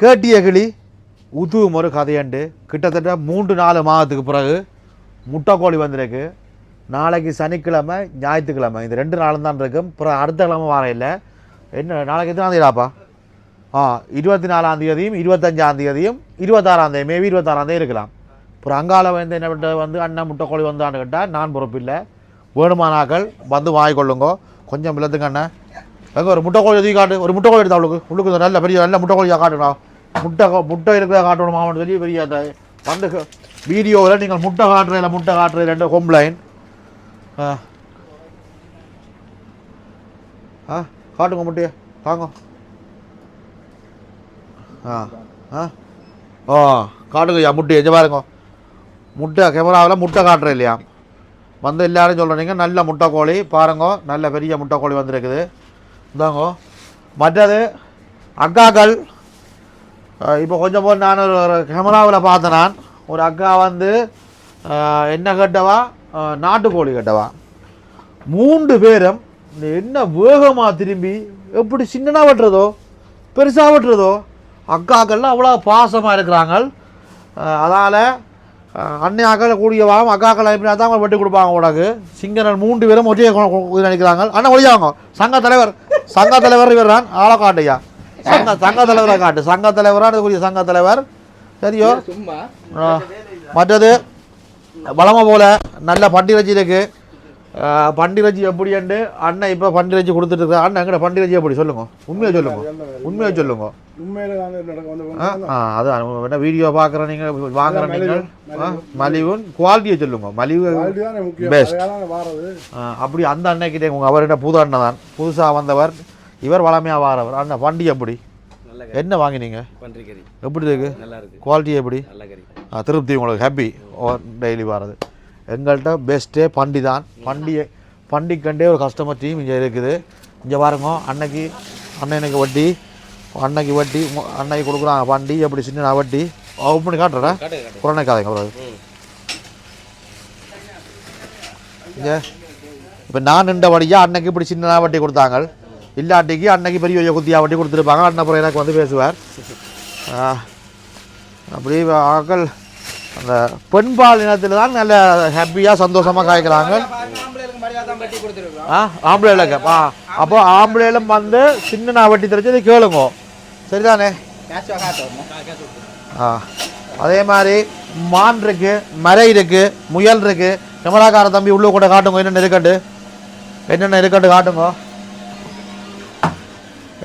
கேட்டிய கிளி உதுவும் ஒரு கதையண்டு. கிட்டத்தட்ட மூன்று நாலு மாதத்துக்கு பிறகு முட்டைக்கோழி வந்திருக்கு. நாளைக்கு சனிக்கிழமை ஞாயிற்றுக்கிழமை. இந்த ரெண்டு நாளும் தான் இருக்கும். அப்புறம் அடுத்த கிழமை வார இல்லை என்ன நாளைக்கு எத்தனாம் தேதியாப்பா ஆ இருபத்தி நாலாம் தேதியும் இருபத்தஞ்சாம் தேதியும் இருபத்தாறாம் தேதி மேபி இருபத்தாறாம் தேதி இருக்கலாம். அப்புறம் அங்கால வந்து என்ன பண்ணுறது வந்து அண்ணன் முட்டைக்கோழி வந்தான்னு கேட்டால் நான் பொறுப்பில்லை. வேணுமானாக்கள் வந்து வாங்கிக்கொள்ளுங்கோ கொஞ்சம் விளத்துங்க அண்ணன் எங்கே ஒரு முட்டைக்கோழி எதுவும் காட்டு ஒரு முட்டைக்கோழி எடுத்தா அவளுக்கு உள்ளுக்கு நல்ல பெரிய நல்ல முட்டைக்கோழியாக காட்டுண்ணா முட்டை முட்டை இருக்கிறத காட்டணும் மாவட்டம் சொல்லி பெரிய வந்து வீடியோவில் நீங்கள் முட்டை காட்டுறதில்ல முட்டை காட்டுறது ரெண்டு ஹோம்லைன் ஆ. ஆ காட்டுங்க முட்டையை. தாங்க ஆ ஆ. ஓ காட்டுங்க ஐயா முட்டை எஜ பாருங்க. முட்டை கேமராவில் முட்டை காட்டுறது இல்லையா? வந்து எல்லாரும் சொல்கிறீங்க நல்ல முட்டைக்கோழி பாருங்க. நல்ல பெரிய முட்டை கோழி வந்திருக்குது. இந்தாங்க. மற்றது அக்காக்கள் இப்போ கொஞ்சம் போது நான் ஒரு கேமராவில் பார்த்தேன் நான் ஒரு அக்கா வந்து என்ன கட்டவா நாட்டுக்கோழி கட்டவா மூன்று பேரும் என்ன வேகமாக திரும்பி எப்படி சின்னனாக வெட்டுறதோ பெருசாக வெட்டுறதோ அக்காக்கள்லாம் அவ்வளோ பாசமாக இருக்கிறாங்க அதால் அன்னையாக்கள் கூடிய வாரம் அக்காக்கள் எப்படி தான் அவங்க வெட்டி கொடுப்பாங்க உனக்கு சிங்கரன் மூன்று பேரும் ஒரே நினைக்கிறாங்க அண்ணா ஒழியாங்க சங்க தலைவர் சங்க தலைவர் இவர் தான் ஆலக்காட்டையா சங்க சங்க தலைவரை காட்டு சங்க தலைவரான கூடிய சங்க தலைவர் சரியோ. மற்றது வளமை போல நல்ல பண்டிரஜி இருக்கு. பண்டிரஜி எப்படின்ட்டு அண்ணன் இப்போ பண்டிரஜி கொடுத்துட்டு இருக்காரு அண்ணன் எங்கட பண்டிரஜி எப்படி? சொல்லுங்க. உண்மையை சொல்லுங்க. உண்மையை சொல்லுங்க. ஆ அதான் என்ன வீடியோ பார்க்குற நீங்கள் வாங்குற நீங்கள்? ஆ, மலிவும் குவாலிட்டியை சொல்லுங்க. மலிவு ஆ, அப்படி அந்த அன்னைக்கிட்டே உங்கள் அவர்கிட்ட புது அண்ணன் தான். புதுசாக வந்தவர். இவர் வளமையாக வாரவர். அண்ணன் வண்டி எப்படி? என்ன வாங்கினீங்க? எப்படி இருக்கு? குவாலிட்டி எப்படி? ஆ, திருப்தி உங்களுக்கு ஹாப்பி டெய்லி வர்றது எங்கள்கிட்ட பெஸ்ட்டே பண்டி தான். பண்டிகை பண்டிகண்டே ஒரு கஸ்டமர் டீம் இங்கே இருக்குது. இங்கே பாருங்க அன்னைக்கு அண்ணனுக்கு வட்டி அன்னைக்கு வட்டி அன்னைக்கு கொடுக்குறாங்க பண்டி எப்படி சின்ன வட்டி. ஓப்பன் காட்டுறேன் காட்டு காட்டு. கொரோனா காதைங்க பிறகு ம். இங்கே இப்போ நான் நின்ற வழியாக அன்னைக்கு இப்படி சின்ன வட்டி கொடுத்தாங்க. இல்லாட்டிக்கு அன்னைக்கு பெரிய பெரிய வட்டி கொடுத்துருப்பாங்க. அண்ணன் அப்புறம் எனக்கு வந்து பேசுவார். ஆ, அப்படி ஆக்கள் அந்த பெண்பால் இனத்தில் தான் நல்ல ஹாப்பியாக சந்தோஷமாக காய்க்கிறாங்க. ஆ ஆம்பளைகளுக்கு ஆ. அப்போ ஆம்பளைகளும் வந்து சின்ன நான் வட்டி தெரிஞ்சது கேளுங்க. சரிதானே? ஆ அதே மாதிரி மான் இருக்கு மரை இருக்கு முயல் இருக்கு. கமலாக்கார தம்பி உள்ள கூட காட்டுங்க என்னென்ன இருக்கட்டு என்னென்ன இருக்கட்டு காட்டுங்க.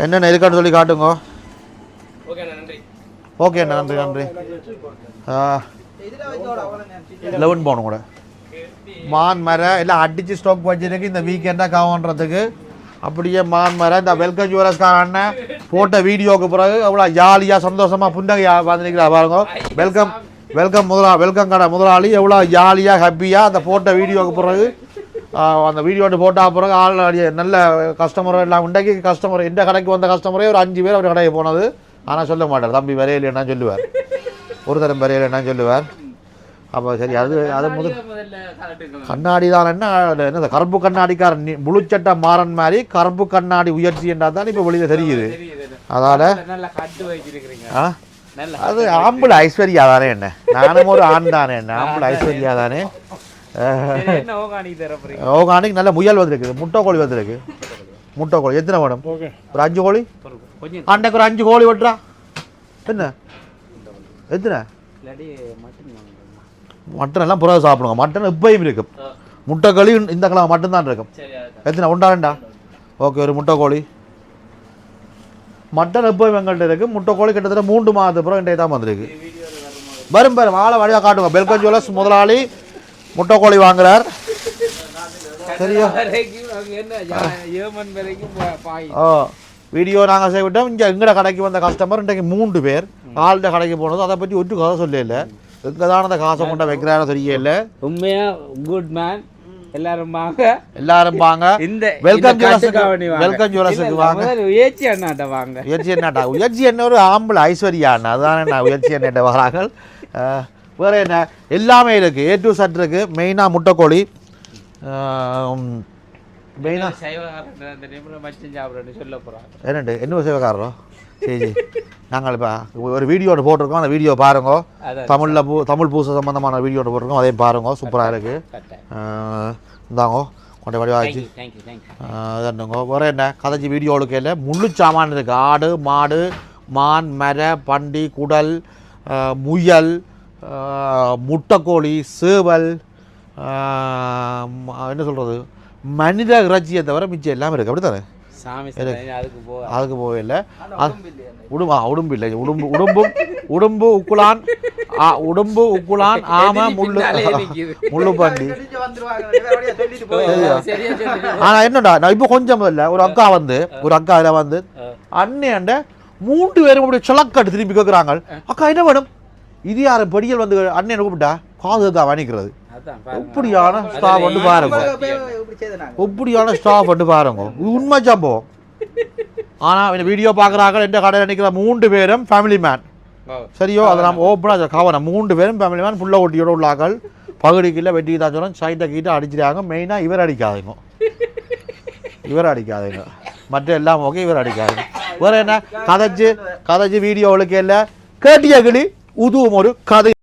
என்னென்ன இருக்கட்டு சொல்லி காட்டுங்க? ஓகே நன்றி. ஓகே அண்ணா நன்றி நன்றி. லெவன் போகணும் கூட. மான் மரம் எல்லாம் அடிச்சு ஸ்டாக் வச்சிருக்கு இந்த வீக்கெண்டாக காவன்றதுக்கு அப்படியே மான் மரம் இந்த வெல்கம் ஜுவலர்ஸ்கார அண்ணன் போட்ட வீடியோக்கு பிறகு அவ்வளோ ஜாலியாக சந்தோஷமாக புன்னகையாக வந்துருக்கிறா பாருங்க. வெல்கம் வெல்கம் முதலா வெல்கம் கடை முதலாளி எவ்வளோ ஜாலியாக ஹாப்பியாக அந்த போட்ட வீடியோக்கு பிறகு அந்த வீடியோட்டு போட்டா பிறகு ஆள் நல்ல கஸ்டமர் எல்லாம் உண்டாக்கி கஸ்டமர் எந்த கடைக்கு வந்த கஸ்டமரே ஒரு அஞ்சு பேர் அவர் கடைக்கு போனது. ஆனால் சொல்ல மாட்டார். தம்பி வரையிலேன்னா சொல்லுவார். ஒரு தரம் வரையிலேன்னா சொல்லுவார். அப்போ சரி அது அது முதல் கண்ணாடி தான் என்ன என்ன கருப்பு கண்ணாடிக்காரன். முழுச்சட்டை மாறன் மாதிரி கருப்பு கண்ணாடி உயர்ச்சி என்றால் தான் இப்போ வெளியில் தெரியுது. அதால் ஆ? அது ஆம்பளை ஐஸ்வர்யா தானே என்ன? நானும் ஒரு ஆண் தானே என்ன? ஆம்பளை ஐஸ்வர்யா தானே? ஓகானிக்கு நல்ல முயல் வந்திருக்கு. முட்டை கோழி வந்திருக்கு. முட்டை கோழி. எத்தனை வேணும்? ஓகே. ஒரு அஞ்சு கோழி? அன்னைக்கு ஒரு அஞ்சு கோழி வெட்டுறா. என்ன? எத்தனை. மட்டன் எல்லாம் புறவை சாப்பிடுங்க. மட்டன் எப்பயும் இருக்கும் முட்டை கோழி இந்த கிழமை மட்டும்தான் இருக்கும் எத்தனை? உண்டா ரெண்டா ஓகே ஒரு முட்டை கோழி. மட்டன் எப்பவும் எங்கள்கிட்ட இருக்கு. முட்டை கோழி கிட்டத்தட்ட மூன்று மாதத்துக்கு அப்புறம் என்கிட்ட தான் வந்திருக்கு. வரும் வரும். ஆளை வழியாக காட்டுங்க. பெல்கன் ஜுவல்லர்ஸ் முதலாளி முட்டை கோழி வாங்குறார் சரியா ஓ வீடியோ நாங்கள் செய்விட்டோம் இங்கே எங்கட கடைக்கு வந்த கஸ்டமர் இன்றைக்கு மூன்று பேர். ஆள்கிட்ட கடைக்கு போனது. அதை பற்றி ஒட்டு கதை சொல்ல இல்லை எங்கே தான் அந்த காசை கொண்டு வைக்கிறாரோ இல்லை உண்மையா குட் மேன் எல்லாரும் வாங்க. எல்லாரும் வாங்க. இந்த வெல்கம். வெல்கம் ஜுவல்லர்ஸுக்கு இல்ல, வாங்க. உயர்ச்சி அண்ணாட்ட வாங்க. உயர்ச்சி என்னடா உயர்ச்சி என்ன ஒரு ஆம்பளை ஐஸ்வர்யா அண்ணா. அதுதானே நான் உயர்ச்சி வராங்கள் அஹ், வேற என்ன? எல்லாமே இருக்கு. ஏ டு சட் இருக்கு. மெயினாக முட்டைக்கோழி. மெயினாக என்னண்டு? என்ன சிவகாரரோ சரி நாங்கள் இப்போ ஒரு வீடியோ ஒன்று போட்டிருக்கோம். அந்த வீடியோ பாருங்க. தமிழில் பூ தமிழ் பூசை சம்மந்தமான வீடியோ ஒன்று போட்டிருக்கோம். அதையும் பாருங்க. சூப்பராக இருக்குது இந்தாங்கோ. கொண்ட வடிவாச்சு அதுங்க வேறு என்ன? கதைச்சி வீடியோ இல்லை. முள்ளு சாமான் இருக்குது ஆடு மாடு மான் மர பண்டி குடல் முயல் முட்டைக்கோழி சேவல் என்ன சொல்கிறது மனித இறைச்சியை தவிர மிச்சம் எல்லாம் இருக்குது அப்படி தானே அதுக்கு போக அதுக்கு போகல உடும்பு உடும்பு இல்லை. உடும்பு உடும்பும் உடும்பு உக்குளான். உடும்பு உக்குளான். ஆமை முள்ளு. முள்ளு பண்டி. ஆனா என்னடா நான் இப்போ கொஞ்சம் இல்லை. ஒரு அக்கா வந்து ஒரு அக்கா அதில் வந்து ஆ. அண்ணேண்ட மூன்று பேரும் அப்படியே சுளக்காட்டு திரும்பி கேட்குறாங்க அக்கா என்ன வேணும்? இது யாரு படியல் வந்து அண்ணன் கூப்பிட்டா? காது அக்கா வணிக்கிறது. எப்படியான ஸ்டாஃப் வந்து பாருங்க. எப்படியான ஸ்டாஃப் வந்து பாருங்க. இது உண்மை சம்பவம் ஆனா இந்த வீடியோ பார்க்குறாங்க எந்த கடையில் நிற்கிற மூன்று பேரும் ஃபேமிலி மேன் சரியோ? அதை நம்ம ஓப்பனாக கவனம். மூன்று பேரும் ஃபேமிலி மேன் புள்ள ஒட்டியோட உள்ளாக்கள். பகுதிக்குள்ள வெட்டி தான் சொல்லும் சைட்டை கீட்டை அடிச்சிட்டாங்க மெயினாக இவர் அடிக்காதீங்க. இவர் அடிக்காதீங்க. மற்ற எல்லாம் ஓகே இவர் அடிக்காதீங்க. வேற என்ன? கதைச்சு கதைச்சு வீடியோவுக்கு இல்லை. கேட்டிய கிளி? உதுவும் ஒரு கதை